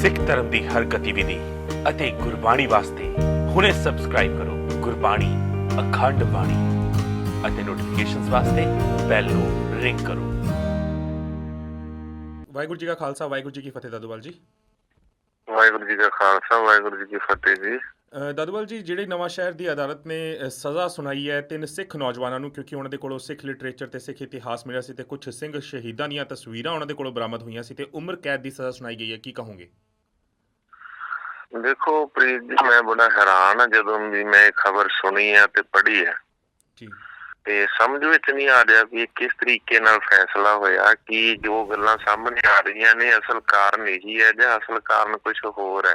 ਸਿੱਖ ਧਰਮ ਦੀ ਹਰ ਗਤੀਵਿਧੀ ਅਤੇ ਗੁਰਬਾਣੀ ਵਾਸਤੇ ਹੁਣੇ ਸਬਸਕ੍ਰਾਈਬ ਕਰੋ ਗੁਰਬਾਣੀ ਅਖੰਡ ਬਾਣੀ ਅਤੇ ਨੋਟੀਫਿਕੇਸ਼ਨਸ ਵਾਸਤੇ ਬੈਲ ਨੂੰ ਰਿੰਗ ਕਰੋ। ਵਾਹਿਗੁਰੂ ਜੀ ਕਾ ਖਾਲਸਾ ਵਾਹਿਗੁਰੂ ਜੀ ਕੀ ਫਤਿਹ ਦਾਦੂਵਾਲ ਜੀ। ਵਾਹਿਗੁਰੂ ਜੀ ਕਾ ਖਾਲਸਾ ਵਾਹਿਗੁਰੂ ਜੀ ਕੀ ਫਤਿਹ ਜੀ। ਦਾਦੂਵਾਲ ਜੀ ਜਿਹੜੇ ਨਵਾਂ ਸ਼ਹਿਰ ਦੀ ਅਦਾਲਤ ਨੇ ਸਜ਼ਾ ਸੁਣਾਈ ਹੈ ਤਿੰਨ ਸਿੱਖ ਨੌਜਵਾਨਾਂ ਨੂੰ ਕਿਉਂਕਿ ਉਹਨਾਂ ਦੇ ਕੋਲੋਂ ਸਿੱਖ ਲਿਟਰੇਚਰ ਤੇ ਸਿੱਖ ਇਤਿਹਾਸ ਮਿਲਿਆ ਸੀ ਤੇ ਕੁਝ ਸਿੰਘ ਸ਼ਹੀਦਾਂ ਦੀਆਂ ਤਸਵੀਰਾਂ ਉਹਨਾਂ ਦੇ ਕੋਲੋਂ ਬਰਾਮਦ ਹੋਈਆਂ ਸੀ ਤੇ ਉਮਰ ਕੈਦ ਦੀ ਸਜ਼ਾ ਸੁਣਾਈ ਗਈ ਹੈ ਕੀ ਕਹੋਗੇ? ਦੇਖੋ ਪ੍ਰੀਤ ਜੀ ਮੈਂ ਬੜਾ ਹੈਰਾਨ ਆ ਜਦੋਂ ਵੀ ਮੈਂ ਖਬਰ ਸੁਣੀ ਆ ਤੇ ਪੜ੍ਹੀ ਆ। ਜੀ। ਤੇ ਸਮਝ ਵਿੱਚ ਨਹੀਂ ਆ ਰਿਹਾ ਵੀ ਕਿਸ ਤਰੀਕੇ ਨਾਲ ਫੈਸਲਾ ਹੋਇਆ ਕਿ ਜੋ ਗੱਲਾਂ ਸਾਹਮਣੇ ਆ ਰਹੀਆਂ ਨੇ ਅਸਲ ਕਾਰਨ ਇਹੀ ਹੈ ਜਾਂ ਅਸਲ ਕਾਰਨ ਕੁਝ ਹੋਰ ਹੈ?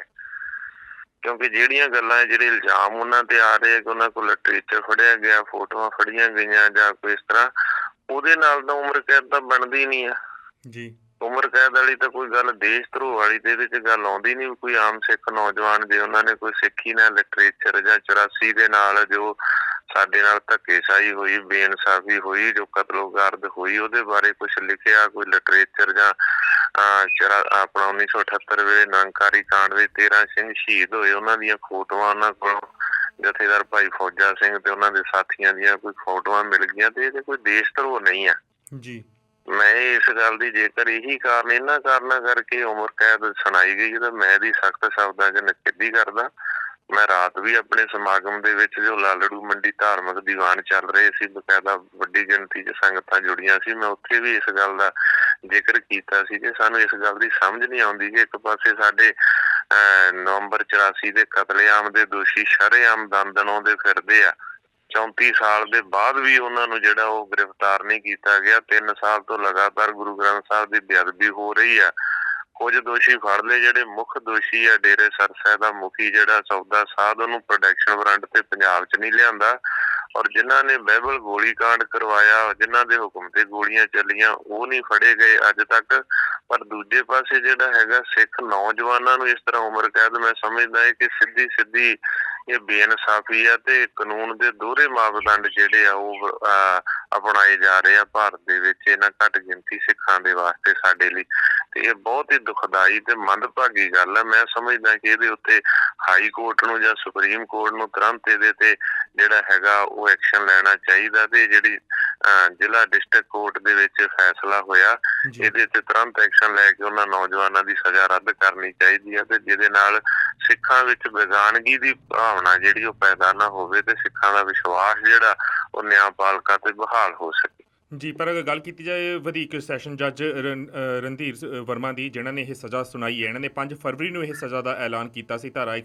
ਕਿਉਂਕਿ ਜਿਹੜੀਆਂ ਗੱਲਾਂ ਜਿਹੜੇ ਇਲਜ਼ਾਮ ਉਹਨਾਂ ਤੇ ਆ ਰਹੇ ਕਿ ਉਹਨਾਂ ਕੋਲ ਲਿਟਰੇਚਰ ਫੜਿਆ ਗਿਆ ਫੋਟੋਆਂ ਫੜੀਆਂ ਗਈਆਂ ਜਾਂ ਕੋਈ ਇਸ ਤਰ੍ਹਾਂ ਉਹਦੇ ਨਾਲ ਤਾਂ ਉਮਰ ਕੈਦ ਤਾਂ ਬਣਦੀ ਨਹੀਂ ਆ। ਜੀ। ਉਮਰ ਕੈਦ ਵਾਲੀ ਤਾਂ ਕੋਈ ਗੱਲ ਦੇਸ਼ ਧਰੋਹ ਵਾਲੀ ਤੇ ਇਹਦੇ 'ਚ ਗੱਲ ਆਉਂਦੀ ਨਹੀਂ ਕੋਈ ਆਮ ਸਿੱਖ ਨੌਜਵਾਨ ਜੇ ਉਹਨਾਂ ਨੇ ਕੋਈ ਸਿੱਖੀ ਨਾਲ ਲਿਟਰੇਚਰ ਜਾਂ 84 ਦੇ ਨਾਲ ਜੋ ਸਾਡੇ ਨਾਲ ਧੱਕੇਸ਼ਾਹੀ ਹੋਈ, ਬੇਇਨਸਾਫੀ ਹੋਈ, ਜੋ ਕਤਲੋਗਾਰਦ ਹੋਈ, ਉਹਦੇ ਬਾਰੇ ਕੁਝ ਲਿਖਿਆ, ਕੋਈ ਲਿਟਰੇਚਰ ਜਾਂ ਆਪਣਾ 1978 ਵੇਲੇ ਨੰਕਾਰੀ ਕਾਂਡ ਦੇ 13 ਸਿੰਘ ਸ਼ਹੀਦ ਹੋਏ, ਉਹਨਾਂ ਦੀਆਂ ਫੋਟੋਆਂ ਉਹਨਾਂ ਕੋਲ ਜਥੇਦਾਰ ਭਾਈ ਫੌਜਾ ਸਿੰਘ ਤੇ ਉਹਨਾਂ ਦੇ ਸਾਥੀਆਂ ਦੀਆਂ ਕੋਈ ਫੋਟੋਆਂ ਮਿਲ ਗਈਆਂ ਤੇ ਇਹਦੇ ਕੋਈ ਦੇਸ਼ ਧਰੋਹ ਨਹੀਂ ਆ। ਜੀ। ਮੈਂ ਇਸ ਗੱਲ ਦੀ ਜੇਕਰ ਇਹੀ ਕਾਰਨ ਇਹਨਾਂ ਕਾਰਨਾਂ ਕਰਕੇ ਉਮਰ ਕੈਦ ਸੁਣਾਈ ਗਈ ਤਾਂ ਮੈਂ ਦੀ ਸਖਤ ਸ਼ਬਦਾਂ 'ਚ ਨਿਖੇਧੀ ਕਰਦਾ ਮੈਂ ਰਾਤ ਵੀ ਆਪਣੇ ਸਮਾਗਮ ਦੇ ਵਿੱਚ ਜੋ ਲਾਲੜੂ ਮੰਡੀ ਧਾਰਮਿਕ ਦੀਵਾਨ ਚੱਲ ਰਹੇ ਸੀ ਬਕਾਇਦਾ ਵੱਡੀ ਗਿਣਤੀ 'ਚ ਸੰਗਤਾਂ ਜੁੜੀਆਂ ਸੀ ਮੈਂ ਉੱਥੇ ਵੀ ਇਸ ਗੱਲ ਦਾ ਜ਼ਿਕਰ ਕੀਤਾ ਸੀ ਕਿ ਸਾਨੂੰ ਇਸ ਗੱਲ ਦੀ ਸਮਝ ਨਹੀਂ ਆਉਂਦੀ ਕਿ ਇੱਕ ਪਾਸੇ ਸਾਡੇ ਅਹ, ਨਵੰਬਰ 84 ਦੇ ਕਤਲੇਆਮ ਦੇ ਦੋਸ਼ੀ ਸ਼ਰੇਆਮ ਦੰਦਨੋਂ ਦੇ ਫਿਰਦੇ ਆ। 34 ਸਾਲ ਦੇ ਬਾਅਦ ਵੀ ਉਹਨਾਂ ਨੂੰ ਜਿਹੜਾ ਉਹ ਗ੍ਰਿਫਤਾਰ ਨਹੀਂ ਕੀਤਾ ਗਿਆ। 3 ਸਾਲ ਤੋਂ ਲਗਾਤਾਰ ਗੁਰੂ ਗ੍ਰੰਥ ਸਾਹਿਬ ਦੀ ਬੇਅਦਬੀ ਹੋ ਰਹੀ ਆ। ਕੁਝ ਦੋਸ਼ੀ ਫੜ ਲਏ, ਜਿਹੜੇ ਮੁੱਖ ਦੋਸ਼ੀ ਆ, ਡੇਰੇ ਸਰਸਾ ਦਾ ਮੁਖੀ ਜਿਹੜਾ ਸੌਦਾ ਸਾਧ, ਉਹਨੂੰ ਪ੍ਰੋਟੈਕਸ਼ਨ ਵਾਰੰਟ ਤੇ ਪੰਜਾਬ 'ਚ ਨਹੀਂ ਲਿਆਂਦਾ। ਔਰ ਜਿਨ੍ਹਾਂ ਨੇ ਬਾਈਬਲ ਗੋਲੀकांड ਕਰਵਾਇਆ, ਜਿਨ੍ਹਾਂ ਦੇ ਹੁਕਮ ਤੇ ਗੋਲੀਆਂ ਚੱਲੀਆਂ, ਉਹ ਨਹੀਂ ਫੜੇ ਗਏ ਅੱਜ ਤੱਕ। ਪਰ ਦੂਜੇ ਪਾਸੇ ਜਿਹੜਾ ਹੈਗਾ ਸਿੱਖ ਨੌਜਵਾਨਾਂ ਨੂੰ ਇਸ ਤਰ੍ਹਾਂ ਉਮਰ ਕੈਦ, ਮੈਂ ਸਮਝਦਾ ਹਾਂ ਕਿ ਸਿੱਧੀ ਸਿੱਧੀ ਇਹ ਬੇਇਨਸਾਫੀ ਆ ਤੇ ਕਾਨੂੰਨ ਦੇ ਦੋਹਰੇ ਮਾਪਦੰਡ ਜਿਹੜੇ ਆ ਉਹ ਅਪਣਾਏ ਜਾ ਰਹੇ ਆ ਭਾਰਤ ਦੇ ਵਿੱਚ। ਇਹਨਾਂ ਘੱਟ ਗਿਣਤੀ ਸਿੱਖਾਂ ਦੇ ਵਾਸਤੇ ਸਾਡੇ ਲਈ। ਤੇ ਇਹ ਬਹੁਤ ਹੀ ਦੁਖਦਾਈ ਤੇ ਮੰਦਭਾਗੀ ਗੱਲ ਆ। ਮੈਂ ਸਮਝਦਾ ਕਿ ਇਹਦੇ ਉੱਤੇ ਹਾਈ ਕੋਰਟ ਨੂੰ ਜਾਂ ਸੁਪਰੀਮ ਕੋਰਟ ਨੂੰ ਤੁਰੰਤ ਇਹਦੇ ਤੇ ਜਿਹੜਾ ਹੈਗਾ ਉਹ ਐਕਸ਼ਨ ਲੈਣਾ ਚਾਹੀਦਾ ਤੇ ਜਿਹੜੀ ਜ਼ਿਲ੍ਹਾ ਡਿਸਟ੍ਰਿਕਟ ਕੋਰਟ ਦੇ ਵਿੱਚ ਫੈਸਲਾ ਹੋਇਆ। ਇਹਦੇ ਤੇ ਤੁਰੰਤ ਐਕਸ਼ਨ ਲੈ ਕੇ ਉਹਨਾਂ ਨੌਜਵਾਨਾਂ ਦੀ ਸਜ਼ਾ ਰੱਦ ਕਰਨੀ ਚਾਹੀਦੀ ਹੈ ਤੇ ਜਿਹਦੇ ਨਾਲ ਸਿੱਖਾਂ ਵਿੱਚ ਬੇਗਾਨਗੀ ਦੀ ਭਾਵਨਾ ਜਿਹੜੀ ਉਹ ਪੈਦਾ ਨਾ ਹੋਵੇ ਤੇ ਸਿੱਖਾਂ ਦਾ ਵਿਸ਼ਵਾਸ ਜਿਹੜਾ ਉਹ ਨਿਆਂਪਾਲਕਾ ਤੇ ਬਹਾਲ ਹੋ ਸਕੇ। ਜੀ ਪਰ ਅਗਰ ਗੱਲ ਕੀਤੀ ਜਾਏ ਵਧੀਕ ਸੈਸ਼ਨ ਜੱਜ ਰਣਧੀਰ ਵਰਮਾ ਦੀ ਜਿਨ੍ਹਾਂ ਨੇ ਇਹ ਸਜ਼ਾ ਸੁਣਾਈ ਹੈ ਇਹਨਾਂ ਨੇ 5 ਫਰਵਰੀ ਨੂੰ ਇਹ ਸਜ਼ਾ ਦਾ ਐਲਾਨ ਕੀਤਾ ਸੀ ਧਾਰਾ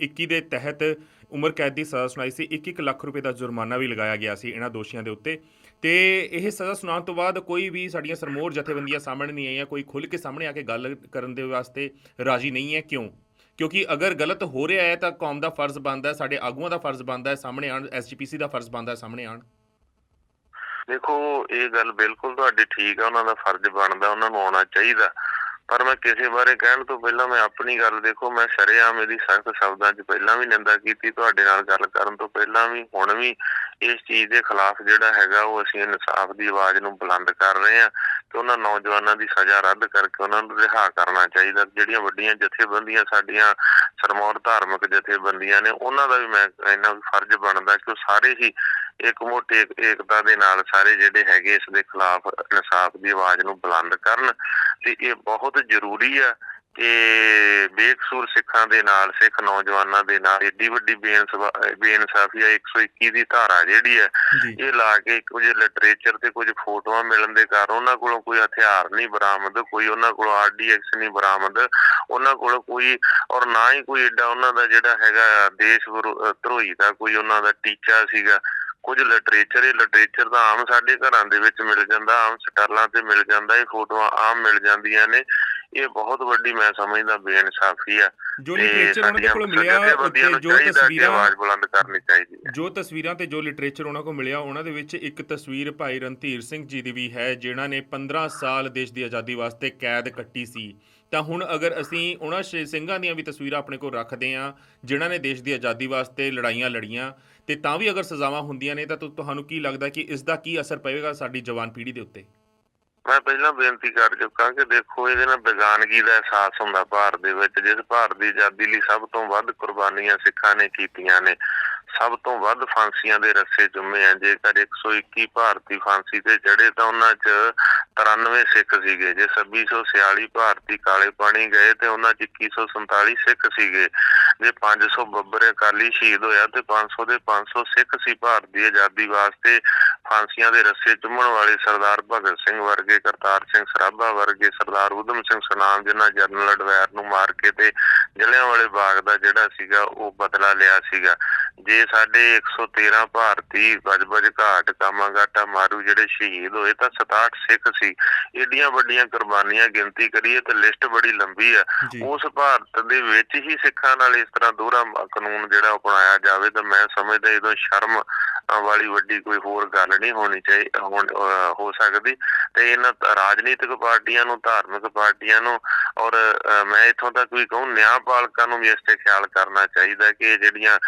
121 ਦੇ ਤਹਿਤ ਉਮਰ ਕੈਦ ਦੀ ਸਜ਼ਾ ਸੁਣਾਈ ਸੀ। 1-1 ਲੱਖ ਰੁਪਏ ਦਾ ਜੁਰਮਾਨਾ ਵੀ ਲਗਾਇਆ ਗਿਆ ਸੀ ਇਹਨਾਂ ਦੋਸ਼ੀਆਂ ਦੇ ਉੱਤੇ। ਤੇ ਇਹ ਸਜ਼ਾ ਸੁਣਾਉਣ ਤੋਂ ਬਾਅਦ ਕੋਈ ਵੀ ਸਾਡੀਆਂ ਸਰਮੋਰ ਜਥੇਬੰਦੀਆਂ ਸਾਹਮਣੇ ਨਹੀਂ ਆਈਆਂ, ਕੋਈ ਖੁੱਲ੍ਹ ਕੇ ਸਾਹਮਣੇ ਆ ਕੇ ਗੱਲ ਕਰਨ ਦੇ ਵਾਸਤੇ ਰਾਜੀ ਨਹੀਂ ਹੈ। ਕਿਉਂ? ਕਿਉਂਕਿ ਅਗਰ ਗਲਤ ਹੋ ਰਿਹਾ ਹੈ ਤਾਂ ਕੌਮ ਦਾ ਫਰਜ਼ ਬਣਦਾ ਹੈ, ਸਾਡੇ ਆਗੂਆਂ ਦਾ ਫਰਜ਼ ਬਣਦਾ ਹੈ, ਸਾਹਮਣੇ ਆਣ ਐਸਜੀਪੀਸੀ ਦਾ ਫਰਜ਼ ਬਣਦਾ ਹੈ, ਸਾਹਮਣੇ ਆਣ ਦੇਖੋ, ਇਹ ਗੱਲ ਬਿਲਕੁਲ ਤੁਹਾਡੀ ਠੀਕ ਹੈ, ਉਹਨਾਂ ਦਾ ਫਰਜ਼ ਬਣਦਾ, ਉਹਨਾਂ ਨੂੰ ਆਉਣਾ ਚਾਹੀਦਾ। ਪਰ ਮੈਂ ਕਿਸੇ ਬਾਰੇ ਕਹਿਣ ਤੋਂ ਪਹਿਲਾਂ ਮੈਂ ਆਪਣੀ ਗੱਲ ਦੇਖੋ, ਮੈਂ ਸ਼ਰੇਆਮ ਇਹਦੀ ਸਖਤ ਸ਼ਬਦਾਂ 'ਚ ਪਹਿਲਾਂ ਵੀ ਨਿੰਦਾ ਕੀਤੀ, ਤੁਹਾਡੇ ਨਾਲ ਗੱਲ ਕਰਨ ਤੋਂ ਪਹਿਲਾਂ ਵੀ, ਹੁਣ ਵੀ। ਇਸ ਚੀਜ਼ ਦੇ ਖਿਲਾਫ ਜਿਹੜਾ ਹੈਗਾ ਉਹ ਅਸੀਂ ਇਨਸਾਫ ਦੀ ਆਵਾਜ਼ ਨੂੰ ਬੁਲੰਦ ਕਰ ਰਹੇ ਹਾਂ ਤੇ ਉਹਨਾਂ ਨੌਜਵਾਨਾਂ ਦੀ ਸਜ਼ਾ ਰੱਦ ਕਰਕੇ ਉਹਨਾਂ ਨੂੰ ਰਿਹਾ ਕਰਨਾ ਚਾਹੀਦਾ। ਜਿਹੜੀਆਂ ਵੱਡੀਆਂ ਜਥੇਬੰਦੀਆਂ ਸਾਡੀਆਂ ਸਰਮੌਰ ਧਾਰਮਿਕ ਜਥੇਬੰਦੀਆਂ ਨੇ, ਉਹਨਾਂ ਦਾ ਵੀ ਮੈਂ ਇਹਨਾਂ ਵੀ ਫਰਜ਼ ਬਣਦਾ ਕਿ ਉਹ ਸਾਰੇ ਹੀ ਇੱਕ ਮੋਟੇ ਏਕਤਾ ਦੇ ਨਾਲ ਸਾਰੇ ਜਿਹੜੇ ਹੈਗੇ ਇਸ ਦੇ ਖਿਲਾਫ ਇਨਸਾਫ ਦੀ ਆਵਾਜ਼ ਨੂੰ ਬੁਲੰਦ ਕਰਨ ਤੇ ਇਹ ਬਹੁਤ ਜ਼ਰੂਰੀ ਆ ਕਿ ਬੇਕਸੂਰ ਸਿੱਖਾਂ ਦੇ ਨਾਲ ਸਿੱਖ ਨੌਜਵਾਨਾਂ ਦੇ ਨਾਲ ਏਡੀ ਵੱਡੀ ਬੇਇਨਸਵਾ- ਬੇਇਨਸਾਫੀ ਆ 121 ਦੀ ਧਾਰਾ ਜਿਹੜੀ ਹੈ ਇਹ ਲਾ ਕੇ ਕੁਝ ਲਿਟਰੇਚਰ ਤੇ ਕੁਝ ਫੋਟੋਆਂ ਮਿਲਣ ਦੇ ਕਾਰਨ ਉਹਨਾਂ ਕੋਲੋਂ ਕੋਈ ਹਥਿਆਰ ਨਹੀਂ ਬਰਾਮਦ ਕੋਈ ਉਹਨਾਂ ਕੋਲੋਂ ਆਰਡੀਐਕਸ ਨਹੀਂ ਬਰਾਮਦ ਉਹਨਾਂ ਕੋਲ ਕੋਈ ਔਰ ਨਾ ਹੀ ਕੋਈ ਏਡਾ ਉਹਨਾਂ ਦਾ ਜਿਹੜਾ ਹੈਗਾ ਦੇਸ਼ ਧਰੋਹੀ ਦਾ ਕੋਈ ਉਹਨਾਂ ਦਾ ਟੀਚਾ ਸੀਗਾ। ਕੁਝ ਲਿਟਰੇਚਰ ਇਹ ਲਿਟਰੇਚਰ ਤਾਂ ਆਮ ਸਾਡੇ ਘਰਾਂ ਦੇ ਵਿੱਚ ਮਿਲ ਜਾਂਦਾ ਆਮ ਸਟਾਲਾਂ ਤੇ ਮਿਲ ਜਾਂਦਾ ਇਹ ਫੋਟੋਆਂ ਆਮ ਮਿਲ ਜਾਂਦੀਆਂ ਨੇ। ਇਹ ਬਹੁਤ ਵੱਡੀ ਮੈਂ ਸਮਝਦਾ ਬੇਇਨਸਾਫੀ ਆ। ਜੋ ਲਿਟਰੇਚਰ ਉਹਨਾਂ ਦੇ ਕੋਲ ਮਿਲਿਆ ਤੇ ਜੋ ਤਸਵੀਰਾਂ ਆਵਾਜ਼ ਬੁਲੰਦ ਕਰਨੀ ਚਾਹੀਦੀ ਹੈ। ਜੋ ਤਸਵੀਰਾਂ ਤੇ ਜੋ ਲਿਟਰੇਚਰ ਉਹਨਾਂ ਕੋਲ ਮਿਲਿਆ ਉਹਨਾਂ ਦੇ ਵਿੱਚ ਇੱਕ ਤਸਵੀਰ ਭਾਈ ਰਣਧੀਰ ਸਿੰਘ ਜੀ ਦੀ ਵੀ ਹੈ ਜਿਨ੍ਹਾਂ ਨੇ 15 ਸਾਲ ਦੇਸ਼ ਦੀ ਆਜ਼ਾਦੀ ਵਾਸਤੇ ਕੈਦ ਕੱਟੀ ਸੀ। ਤਾਂ ਹੁਣ ਅਗਰ ਅਸੀਂ ਉਹਨਾਂ ਸਿੰਘਾਂ ਦੀਆਂ ਵੀ ਤਸਵੀਰਾਂ ਆਪਣੇ ਕੋਲ ਰੱਖਦੇ ਹਾਂ ਜਿਨ੍ਹਾਂ ਨੇ ਦੇਸ਼ ਦੀ ਆਜ਼ਾਦੀ ਵਾਸਤੇ ਲੜਾਈਆਂ ਲੜੀਆਂ ਤੇ ਤਾਂ ਵੀ ਅਗਰ ਸਜ਼ਾਵਾਂ ਹੁੰਦੀਆਂ ਨੇ ਤੁ- ਤੁਹਾਨੂੰ ਕੀ ਲੱਗਦਾ ਕਿ ਇਸ ਦਾ ਕੀ ਅਸਰ ਪਵੇਗਾ ਸਾਡੀ ਜਵਾਨ ਪੀੜ੍ਹੀ ਦੇ ਉੱਤੇ? ਮੈਂ ਪਹਿਲਾਂ ਬੇਨਤੀ ਕਰ ਚੁੱਕਾ ਕਿ ਦੇਖੋ ਇਹਦੇ ਨਾਲ ਬੇਗਾਨਗੀ ਦਾ ਅਹਿਸਾਸ ਹੁੰਦਾ ਭਾਰਤ ਦੇ ਵਿੱਚ, ਜਿਸ ਭਾਰਤ ਦੀ ਆਜ਼ਾਦੀ ਲਈ ਸਭ ਤੋਂ ਵੱਧ ਕੁਰਬਾਨੀਆਂ ਸਿੱਖਾਂ ਨੇ ਕੀਤੀਆਂ ਨੇ। ਸਭ ਤੋਂ ਵੱਧ ਫਾਂਸੀਆਂ ਦੇ ਰੱਸੇ ਚੁੰਮੇ ਆ। ਜੇਕਰ 121 ਭਾਰਤੀ ਫਾਂਸੀ ਤੇ ਚੜੇ ਤਾਂ ਉਹਨਾਂ 'ਚ 93 ਸਿੱਖ ਸੀਗੇ। ਜੇ 2646 ਭਾਰਤੀ ਕਾਲੇ ਪਾਣੀ ਗਏ ਤੇ ਉਹਨਾਂ 'ਚ 2147 ਸਿੱਖ ਸੀਗੇ। ਜੇ 500 ਬੱਬਰ ਅਕਾਲੀ ਸ਼ਹੀਦ ਹੋਇਆ ਤੇ 500 ਦੇ 500 ਸਿੱਖ ਸੀ ਭਾਰਤ ਦੀ ਆਜ਼ਾਦੀ ਵਾਸਤੇ ਫਾਂਸੀਆਂ ਦੇ ਰੱਸੇ ਚੁੰਮਣ ਵਾਲੇ ਸਰਦਾਰ ਭਗਤ ਸਿੰਘ ਵਰਗੇ, ਕਰਤਾਰ ਸਿੰਘ ਸਰਾਭਾ ਵਰਗੇ, ਸਰਦਾਰ ਉਦਮ ਸਿੰਘ ਸਨਾਮ, ਜਿਨ੍ਹਾਂ ਜਨਰਲ ਅਡਵੈਰ ਨੂੰ ਮਾਰ ਕੇ ਤੇ ਜਲਿਆਂਵਾਲੇ ਬਾਗ ਦਾ ਜਿਹੜਾ ਸੀਗਾ ਉਹ ਬਦਲਾ ਲਿਆ ਸੀਗਾ। ਜੇ ਸਾਡੇ 113 ਭਾਰਤੀ ਬਜਬਜ ਘਾਟ ਕਾਮਾਗਾਟਾ ਮਾਰੂ ਜਿਹੜੇ ਸ਼ਹੀਦ ਹੋਏ ਤਾਂ 67 ਸਿੱਖ ਸੀ। ਏਡੀਆਂ ਵੱਡੀਆਂ ਕੁਰਬਾਨੀਆਂ ਗਿਣਤੀ ਕਰੀਏ ਤੇ ਲਿਸਟ ਬੜੀ ਲੰਬੀ ਆ। ਉਸ ਭਾਰਤ ਦੇ ਵਿੱਚ ਹੀ ਸਿੱਖਾਂ ਨਾਲ ਇਸ ਤਰ੍ਹਾਂ ਦੋਹਰਾ ਕਾਨੂੰਨ ਜਿਹੜਾ ਅਪਣਾਇਆ ਜਾਵੇ ਤਾਂ ਮੈਂ ਸਮਝਦਾ ਇਹਦੋਂ ਸ਼ਰਮ ਵਾਲੀ ਵੱਡੀ ਕੋਈ ਹੋਰ ਗੱਲ ਨਹੀਂ ਹੋਣੀ ਚਾਹੀ ਹੋ ਸਕਦੀ। ਤੇ ਇਹਨਾਂ ਰਾਜਨੀਤਿਕ ਪਾਰਟੀਆਂ ਨੂੰ ਧਾਰਮਿਕ ਪਾਰਟੀਆਂ ਨੂੰ ਔਰ ਮੈਂ ਇੱਥੋਂ ਤੱਕ ਵੀ ਕਹੂੰ ਨਿਆਂਪਾਲਕਾਂ ਨੂੰ ਵੀ ਇਸ ਤੇ ਖਿਆਲ ਕਰਨਾ ਚਾਹੀਦਾ ਕਿ ਜਿਹੜੀਆਂ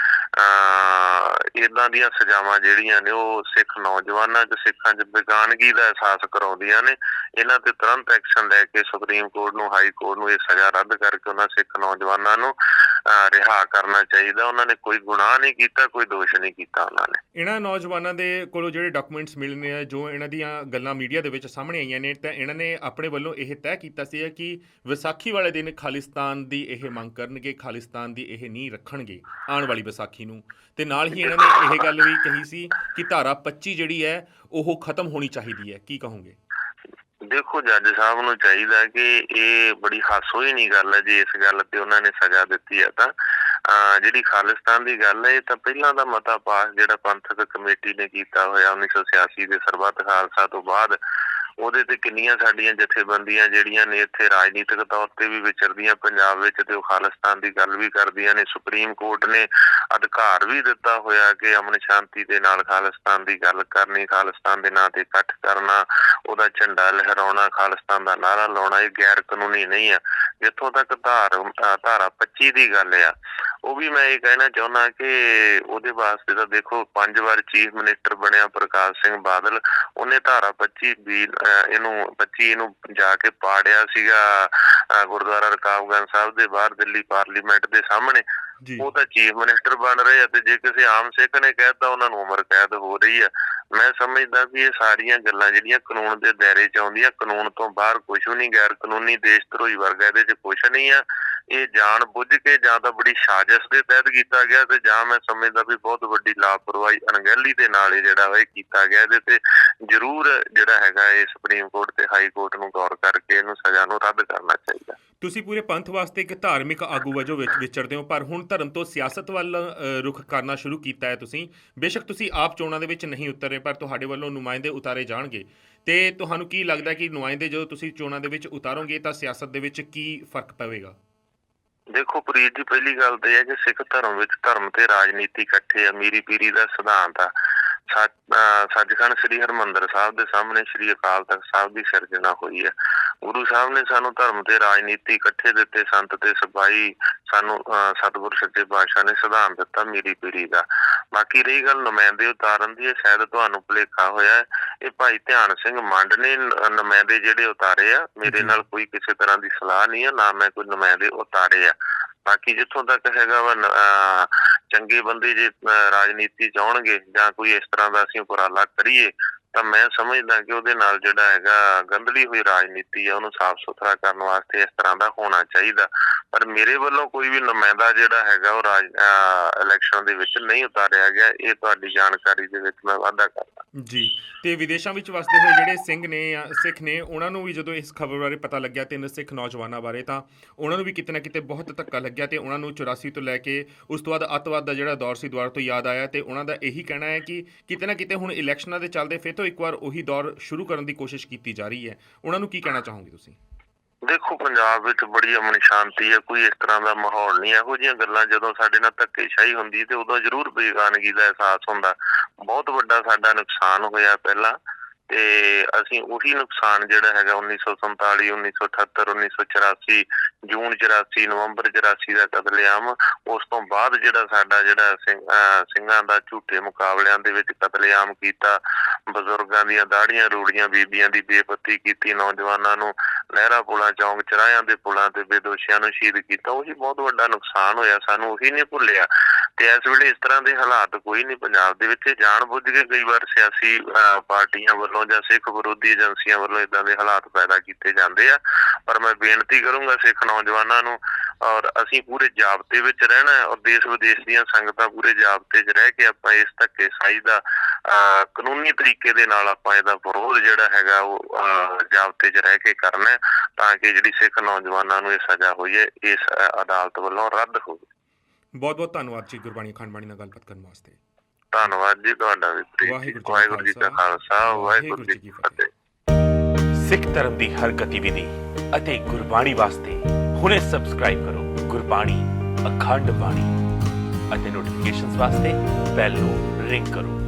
ਇਦਾਂ ਦੀਆਂ ਸਜ਼ਾਵਾਂ ਜਿਹੜੀਆਂ ਨੇ ਉਹ ਸਿੱਖ ਨੌਜਵਾਨਾਂ 'ਚ ਸਿੱਖਾਂ 'ਚ ਬੇਗਾਨਗੀ ਦਾ ਅਹਿਸਾਸ ਕਰਾਉਂਦੀਆਂ ਨੇ। ਇਹਨਾਂ ਤੇ ਤੁਰੰਤ ਐਕਸ਼ਨ ਲੈ ਕੇ ਸੁਪਰੀਮ ਕੋਰਟ ਨੂੰ ਹਾਈ ਕੋਰਟ ਨੂੰ ਇਹ ਸਜ਼ਾ ਰੱਦ ਕਰਕੇ ਉਹਨਾਂ ਸਿੱਖ ਨੌਜਵਾਨਾਂ ਨੂੰ ਰਿਹਾ ਕਰਨਾ ਚਾਹੀਦਾ। ਉਹਨਾਂ ਨੇ ਕੋਈ ਗੁਨਾਹ ਨਹੀਂ ਕੀਤਾ, ਕੋਈ ਦੋਸ਼ ਨਹੀਂ ਕੀਤਾ ਉਹਨਾਂ ਨੇ। ਇਹਨਾਂ ਨੌਜਵਾਨਾਂ ਦੇ ਕੋਲੋਂ ਜਿਹੜੇ ਡਾਕੂਮੈਂਟਸ ਮਿਲਨੇ ਆ, ਜੋ ਇਹਨਾਂ ਦੀਆਂ ਗੱਲਾਂ ਮੀਡੀਆ ਦੇ ਵਿੱਚ ਸਾਹਮਣੇ ਆਈਆਂ ਨੇ, ਤਾਂ ਇਹਨਾਂ ਨੇ ਆਪਣੇ ਵੱਲੋਂ ਇਹ ਤੈਅ ਕੀਤਾ ਸੀ ਕਿ ਵਿਸਾਖੀ ਵਾਲੇ ਦਿਨ ਖਾਲਿਸਤਾਨ ਦੀ ਇਹ ਮੰਗ ਕਰਨਗੇ, ਖਾਲਿਸਤਾਨ ਦੀ ਇਹ ਨੀਂਹ ਰੱਖਣਗੇ, ਆਉਣ ਵਾਲੀ ਵਿਸਾਖੀ ਨੂੰ। ਤੇ ਨਾਲ ਹੀ ਇਹਨਾਂ ਨੇ ਇਹ ਗੱਲ ਵੀ ਕਹੀ ਸੀ ਕਿ ਧਾਰਾ 25 ਜਿਹੜੀ ਹੈ, ਉਹ ਖਤਮ ਹੋਣੀ ਚਾਹੀਦੀ ਹੈ। ਕੀ ਕਹੋਗੇ? ਦੇਖੋ ਜੱਜ ਸਾਹਿਬ ਨੂੰ ਚਾਹੀਦਾ ਕਿ ਇਹ ਬੜੀ ਹਾਸੋਈ ਨਹੀਂ ਗੱਲ ਹੈ ਜੇ, ਇਸ ਗੱਲ ਤੇ ਉਹਨਾਂ ਨੇ ਸਜ਼ਾ ਦਿੱਤੀ ਹੈ ਤਾਂ। ਅਹ ਜਿਹੜੀ ਖਾਲਿਸਤਾਨ ਦੀ ਗੱਲ ਹੈ, ਇਹ ਤਾਂ ਪਹਿਲਾਂ ਦਾ ਮਤਾ ਪਾਸ ਜਿਹੜਾ ਪੰਥਕ ਕਮੇਟੀ ਨੇ ਕੀਤਾ ਹੋਇਆ 1986 ਦੇ ਸਰਬੱਤ ਖਾਲਸਾ ਤੋਂ ਬਾਅਦ ਉਹਦੇ ਤੇ ਕਿੰਨੀਆਂ ਸਾਡੀਆਂ ਜਥੇਬੰਦੀਆਂ ਜਿਹੜੀਆਂ ਨੇ ਇੱਥੇ ਰਾਜਨੀਤਿਕ ਤੌਰ ਤੇ ਵੀ ਵਿਚਰਦੀਆਂ, ਪੰਜਾਬ ਵਿੱਚ ਤੇ ਉਹ ਖਾਲਿਸਤਾਨ ਦੀ ਗੱਲ ਵੀ ਕਰਦੀਆਂ ਨੇ, ਸੁਪਰੀਮ ਕੋਰਟ ਨੇ ਅਧਿਕਾਰ ਵੀ ਦਿੱਤਾ ਹੋਇਆ ਕਿ ਅਮਨ ਸ਼ਾਂਤੀ ਦੇ ਨਾਲ ਖਾਲਿਸਤਾਨ ਦੀ ਗੱਲ ਕਰਨੀ, ਖਾਲਿਸਤਾਨ ਦੇ ਨਾਂ ਤੇ ਇਕੱਠ ਕਰਨਾ, ਉਹਦਾ ਝੰਡਾ ਲਹਿਰਾਉਣਾ, ਖਾਲਿਸਤਾਨ ਦਾ ਨਾਰਾ ਲਾਉਣਾ, ਇਹ ਗੈਰ ਕਾਨੂੰਨੀ ਨਹੀਂ ਆ। ਜਿੱਥੋਂ ਤੱਕ ਧਾਰ ਧਾਰਾ 25 ਦੀ ਗੱਲ ਆ ਉਹ ਵੀ ਮੈਂ ਇਹ ਕਹਿਣਾ ਚਾਹੁੰਦਾ ਕਿ ਉਹਦੇ ਵਾਸਤੇ ਤਾਂ ਦੇਖੋ ਪੰਜ ਵਾਰ ਚੀਫ ਮਿਨਿਸਟਰ ਬਣਿਆ ਪ੍ਰਕਾਸ਼ ਸਿੰਘ ਬਾਦਲ ਉਹਨੇ ਧਾਰਾ 25 ਵੀ ਅ, ਇਹਨੂੰ 25 ਇਹਨੂੰ ਜਾ ਕੇ ਪਾੜਿਆ ਸੀਗਾ ਗੁਰਦੁਆਰਾ ਰਕਾਬਗੰਜ ਸਾਹਿਬ ਦੇ ਬਾਹਰ ਦਿੱਲੀ ਪਾਰਲੀਮੈਂਟ ਦੇ ਸਾਹਮਣੇ। ਉਹ ਤਾਂ ਚੀਫ ਮਿਨਿਸਟਰ ਬਣ ਰਹੇ ਆ ਤੇ ਜੇ ਕਿਸੇ ਆਮ ਸਿੱਖ ਨੇ ਕਹਿਤਾ ਉਹਨਾਂ ਨੂੰ ਉਮਰ ਕੈਦ ਹੋ ਰਹੀ ਆ। ਮੈਂ ਸਮਝਦਾ ਵੀ ਇਹ ਸਾਰੀਆਂ ਗੱਲਾਂ ਜਿਹੜੀਆਂ ਕਾਨੂੰਨ ਦੇ ਦਾਇਰੇ 'ਚ ਆਉਂਦੀਆਂ ਕਾਨੂੰਨ ਤੋਂ ਬਾਹਰ ਕੁਝ ਵੀ ਨਹੀਂ ਗੈਰ ਕਾਨੂੰਨੀ ਦੇਸ਼ ਧਰੋਹੀ ਵਰਗਾ ਇਹਦੇ 'ਚ ਕੁਝ ਨਹੀਂ ਆ। ਇਹ ਜਾਣ ਬੁੱਝ ਕੇ ਜਾਂ ਤਾਂ ਬੜੀ ਸਾਜ਼ਿਸ਼ ਦੇ ਤਹਿਤ ਕੀਤਾ ਗਿਆ ਤੇ ਜਾਂ ਮੈਂ ਸਮਝਦਾ ਵੀ ਬਹੁਤ ਵੱਡੀ ਲਾਪਰਵਾਹੀ ਅਣਗਹਿਲੀ ਦੇ ਨਾਲ ਇਹ ਜਿਹੜਾ ਵਾ ਕੀਤਾ ਗਿਆ। ਇਹਦੇ ਤੇ ਜ਼ਰੂਰ ਜਿਹੜਾ ਹੈਗਾ ਇਹ ਸੁਪਰੀਮ ਕੋਰਟ ਤੇ ਹਾਈ ਕੋਰਟ ਨੂੰ ਗੌਰ ਕਰਕੇ ਇਹਨੂੰ ਸਜ਼ਾ ਨੂੰ ਰੱਦ ਕਰਨਾ ਚਾਹੀਦਾ। ਤੁਸੀਂ ਪੂਰੇ ਪੰਥ ਵਾਸਤੇ ਇੱਕ ਧਾਰਮਿਕ ਆਗੂ ਵਜੋਂ ਵਿਚਰਦੇ ਹੋ, ਪਰ ਹੁਣ ਧਰਮ ਤੋਂ ਸਿਆਸਤ ਵੱਲ ਰੁਖ ਕਰਨਾ ਸ਼ੁਰੂ ਕੀਤਾ ਹੈ ਤੁਸੀਂ। ਬੇਸ਼ੱਕ ਤੁਸੀਂ ਆਪ ਚੋਣਾਂ ਦੇ ਵਿੱਚ ਨਹੀਂ ਉਤਰੇ ਪਰ ਤੁਹਾਡੇ ਵੱਲੋਂ ਨੁਮਾਇੰਦੇ ਉਤਾਰੇ ਜਾਣਗੇ। ਤੇ ਤੁਹਾਨੂੰ ਕੀ ਲੱਗਦਾ ਕਿ ਨੁਮਾਇੰਦੇ ਜਦੋਂ ਤੁਸੀਂ ਚੋਣਾਂ ਦੇ ਵਿੱਚ ਉਤਾਰੋਗੇ, ਤਾਂ ਸਿਆਸਤ ਦੇ ਵਿੱਚ ਕੀ ਫ਼ਰਕ ਪਵੇਗਾ? ਦੇਖੋ ਪ੍ਰੀਤ ਜੀ, ਪਹਿਲੀ ਗੱਲ ਤੇ ਇਹ ਹੈ ਕਿ ਸਿੱਖ ਧਰਮ ਵਿੱਚ ਧਰਮ ਤੇ ਰਾਜਨੀਤੀ ਇਕੱਠੇ ਆ, ਮੀਰੀ ਪੀਰੀ ਦਾ ਸਿਧਾਂਤ ਆ। ਸੱਚਖੰਡ ਸ੍ਰੀ ਹਰਮੰਦਰ ਸਾਹਿਬ ਦੇ ਸਾਹਮਣੇ ਸ੍ਰੀ ਅਕਾਲ ਤਖਤ ਸਾਹਿਬ ਦੀ ਸਿਰਜਣਾ ਹੋਈ ਹੈ। ਗੁਰੂ ਸਾਹਿਬ ਨੇ ਸਾਨੂੰ ਧਰਮ ਤੇ ਰਾਜਨੀਤੀ ਇਕੱਠੇ ਦਿੱਤੇ, ਸੰਤ ਤੇ ਸਿਪਾਹੀ ਸਾਨੂੰ ਸਤਿਗੁਰ ਸੱਚੇ ਪਾਤਸ਼ਾਹ ਨੇ ਸਿਧਾਂਤ ਦਿੱਤਾ ਮੀਰੀ ਪੀਰੀ ਦਾ ਬਾਕੀ ਰਹੀ ਗੱਲ ਨੁਮਾਇੰਦੇ ਉਤਾਰਨ ਦੀ ਇਹ ਸ਼ਾਇਦ ਤੁਹਾਨੂੰ ਭੁਲੇਖਾ ਹੋਇਆ। ਇਹ ਭਾਈ ਧਿਆਨ ਸਿੰਘ ਮੰਡ ਨੇ ਨੁਮਾਇੰਦੇ ਜਿਹੜੇ ਉਤਾਰੇ ਆ ਮੇਰੇ। ਨਾਲ ਕੋਈ ਕਿਸੇ ਤਰ੍ਹਾਂ ਦੀ ਸਲਾਹ ਨਹੀਂ ਹੈ ਨਾ ਮੈਂ ਕੋਈ ਨੁਮਾਇੰਦੇ ਉਤਾਰੇ ਆ ਬਾਕੀ ਜਿੱਥੋਂ ਤੱਕ ਹੈਗਾ ਵਾ ਚੰਗੇ ਬੰਦੇ ਜੇ ਰਾਜਨੀਤੀ ਚਾਹਣਗੇ ਜਾਂ ਕੋਈ ਇਸ ਤਰ੍ਹਾਂ ਦਾ ਅਸੀਂ ਉਪਰਾਲਾ ਕਰੀਏ ਤਾਂ ਮੈਂ ਸਮਝਦਾ ਕਿ ਉਹਦੇ ਨਾਲ ਜਿਹੜਾ ਹੈਗਾ ਗੰਦਲੀ ਹੋਈ ਰਾਜਨੀਤੀ ਆ, ਉਹਨੂੰ ਸਾਫ਼ ਸੁਥਰਾ ਕਰਨ ਵਾਸਤੇ ਇਸ ਤਰ੍ਹਾਂ ਦਾ ਹੋਣਾ ਚਾਹੀਦਾ। ਪਰ ਮੇਰੇ ਵੱਲੋਂ ਕੋਈ ਵੀ ਨੁਮਾਇੰਦਾ ਜਿਹੜਾ ਹੈਗਾ ਉਹ ਰਾਜ ਇਲੈਕਸ਼ਨ ਦੇ ਵਿੱਚ ਨਹੀਂ ਉਤਾਰਿਆ ਗਿਆ, ਇਹ ਤੁਹਾਡੀ ਜਾਣਕਾਰੀ ਦੇ ਵਿੱਚ ਮੈਂ ਵਾਅਦਾ ਕਰਦਾ। ਜੀ, ਤੇ ਵਿਦੇਸ਼ਾਂ ਵਿੱਚ ਵਸਦੇ ਹੋਏ ਜਿਹੜੇ ਸਿੰਘ ਨੇ ਸਿੱਖ ਨੇ, ਉਹਨਾਂ ਨੂੰ ਵੀ ਜਦੋਂ ਇਸ ਖਬਰ ਬਾਰੇ ਪਤਾ ਲੱਗਿਆ ਤਿੰਨ ਸਿੱਖ ਨੌਜਵਾਨਾਂ ਬਾਰੇ, ਤਾਂ ਉਹਨਾਂ ਨੂੰ ਵੀ ਕਿਤੇ ਨਾ ਕਿਤੇ ਬਹੁਤ ਧੱਕਾ ਲੱਗਿਆ ਤੇ ਉਹਨਾਂ ਨੂੰ 84 ਤੋਂ ਲੈ ਕੇ ਉਸ ਤੋਂ ਬਾਅਦ ਅੱਤਵਾਦ ਦਾ ਜਿਹੜਾ ਦੌਰ ਸੀ ਦੁਆਰਾ ਤੋਂ ਯਾਦ ਆਇਆ ਤੇ ਉਹਨਾਂ ਦਾ ਇਹੀ ਕਹਿਣਾ ਹੈ ਕਿ ਕਿਤੇ ਨਾ ਕਿਤੇ ਹੁਣ ਇਲੈਕਸ਼ਨਾਂ ਦੇ ਚੱਲਦੇ ਫਿਰ ਤੋਂ ਇੱਕ ਵਾਰ ਉਹੀ ਦੌਰ ਸ਼ੁਰੂ ਕਰਨ ਦੀ ਕੋਸ਼ਿਸ਼ ਕੀਤੀ ਜਾ ਰਹੀ ਹੈ। ਉਹਨਾਂ ਨੂੰ ਕੀ ਕਹਿਣਾ ਚਾਹੋਗੇ ਤੁਸੀਂ? ਦੇਖੋ, ਪੰਜਾਬ ਵਿੱਚ ਬੜੀ ਅਮਨ ਸ਼ਾਂਤੀ ਹੈ, ਕੋਈ ਇਸ ਤਰ੍ਹਾਂ ਦਾ ਮਾਹੌਲ ਨਹੀਂ ਇਹੋ ਜਿਹੀਆਂ ਗੱਲਾਂ ਜਦੋਂ ਸਾਡੇ ਨਾਲ ਧੱਕੇਸ਼ਾਹੀ ਹੁੰਦੀ ਤੇ ਉਦੋਂ ਜ਼ਰੂਰ ਬੇਗਾਨਗੀ ਦਾ ਅਹਿਸਾਸ ਹੁੰਦਾ। ਬਹੁਤ ਵੱਡਾ ਸਾਡਾ ਨੁਕਸਾਨ ਹੋਇਆ ਪਹਿਲਾਂ ਤੇ ਅਸੀਂ ਉਹੀ ਨੁਕਸਾਨ ਜਿਹੜਾ ਹੈਗਾ 1947 1978 1984 ਜੂਨ 84 ਨਵੰਬਰ 84 ਦਾ ਕਤਲੇਆਮ ਉਸ ਤੋਂ ਬਾਅਦ ਜਿਹੜਾ ਸਾਡਾ ਜਿਹੜਾ ਸਿੰਘਾਂ ਦਾ ਝੂਠੇ ਮੁਕਾਬਲਿਆਂ ਦੇ ਵਿੱਚ ਕਤਲੇਆਮ ਕੀਤਾ ਬਜ਼ੁਰਗਾਂ ਦੀਆਂ ਦਾੜੀਆਂ ਰੂੜੀਆਂ ਬੀਬੀਆਂ ਦੀ ਬੇਪਤੀ ਕੀਤੀ ਨੌਜਵਾਨਾਂ ਨੂੰ ਲਹਿਰਾ ਪੁਲਾਂ ਚੌਂਕ ਚਰਾਇਆਂ ਦੇ ਪੁਲਾਂ ਤੇ ਬੇਦੋਸ਼ੀਆਂ ਨੂੰ ਸ਼ਹੀਦ ਕੀਤਾ ਉਹੀ ਬਹੁਤ ਵੱਡਾ ਨੁਕਸਾਨ ਹੋਇਆ ਸਾਨੂੰ ਉਹੀ ਨਹੀਂ ਭੁੱਲਿਆ। ਤੇ ਇਸ ਵੇਲੇ ਇਸ ਤਰ੍ਹਾਂ ਦੇ ਹਾਲਾਤ ਕੋਈ ਨਹੀਂ ਪੰਜਾਬ ਦੇ ਵਿੱਚ ਜਾਣ ਬੁੱਝ ਕੇ ਕਈ ਵਾਰ ਸਿਆਸੀ ਪਾਰਟੀਆਂ ਵੱਲੋਂ ਜਾਂ ਸਿੱਖ ਵਿਰੋਧੀ ਏਜੰਸੀਆਂ ਵੱਲੋਂ ਇਦਾਂ ਦੇ ਹਾਲਾਤ ਪੈਦਾ ਕੀਤੇ ਜਾਂਦੇ ਆ। ਪਰ ਮੈਂ ਬੇਨਤੀ ਕਰੂੰਗਾ ਸਿੱਖ ਨੌਜਵਾਨਾਂ ਨੂੰ ਔਰ ਅਸੀਂ ਪੂਰੇ ਜਾਬਤੇ ਵਿੱਚ ਰਹਿਣਾ ਔਰ ਦੇਸ਼ ਵਿਦੇਸ਼ ਦੀਆਂ ਸੰਗਤਾਂ ਪੂਰੇ ਜਾਬਤੇ 'ਚ ਰਹਿ ਕੇ ਆਪਾਂ ਇਸ ਧੱਕੇ ਸਾਈ ਦਾ ਅਹ, ਕਾਨੂੰਨੀ ਤਰੀਕੇ ਦੇ ਨਾਲ ਆਪਾਂ ਇਹਦਾ ਵਿਰੋਧ ਜਿਹੜਾ ਹੈਗਾ ਉਹ ਅਹ, ਜਾਬਤੇ 'ਚ ਰਹਿ ਕੇ ਕਰਨਾ ਹੈ ਤਾਂ ਕਿ ਜਿਹੜੀ ਸਿੱਖ ਨੌਜਵਾਨਾਂ ਨੂੰ ਇਹ ਸਜ਼ਾ ਹੋਈ ਹੈ ਇਸ ਅਦਾਲਤ ਵੱਲੋਂ ਰੱਦ ਹੋਵੇ ਬਹੁਤ ਬਹੁਤ ਧੰਨਵਾਦ ਜੀ ਗੁਰਬਾਣੀ ਅਖੰਡ ਬਾਣੀ ਨਾਲ ਗੱਲਬਾਤ ਕਰਨ ਵਾਸਤੇ। ਧੰਨਵਾਦ ਜੀ ਤੁਹਾਡਾ ਵੀ ਪ੍ਰੀਤ। ਵਾਹਿਗੁਰੂ ਜੀ ਕਾ ਖਾਲਸਾ। ਵਾਹਿਗੁਰੂ ਜੀ ਕੀ ਫਤਿਹ। ਸਿੱਖ ਧਰਮ ਦੀ ਹਰ ਗਤੀਵਿਧੀ ਅਤੇ ਗੁਰਬਾਣੀ ਵਾਸਤੇ ਹੁਣੇ ਸਬਸਕ੍ਰਾਈਬ ਕਰੋ ਗੁਰਬਾਣੀ ਅਖੰਡ ਬਾਣੀ ਅਤੇ ਨੋਟੀਫਿਕੇਸ਼ਨਸ ਵਾਸਤੇ ਬੈਲ ਨੂੰ ਰਿੰਗ ਕਰੋ।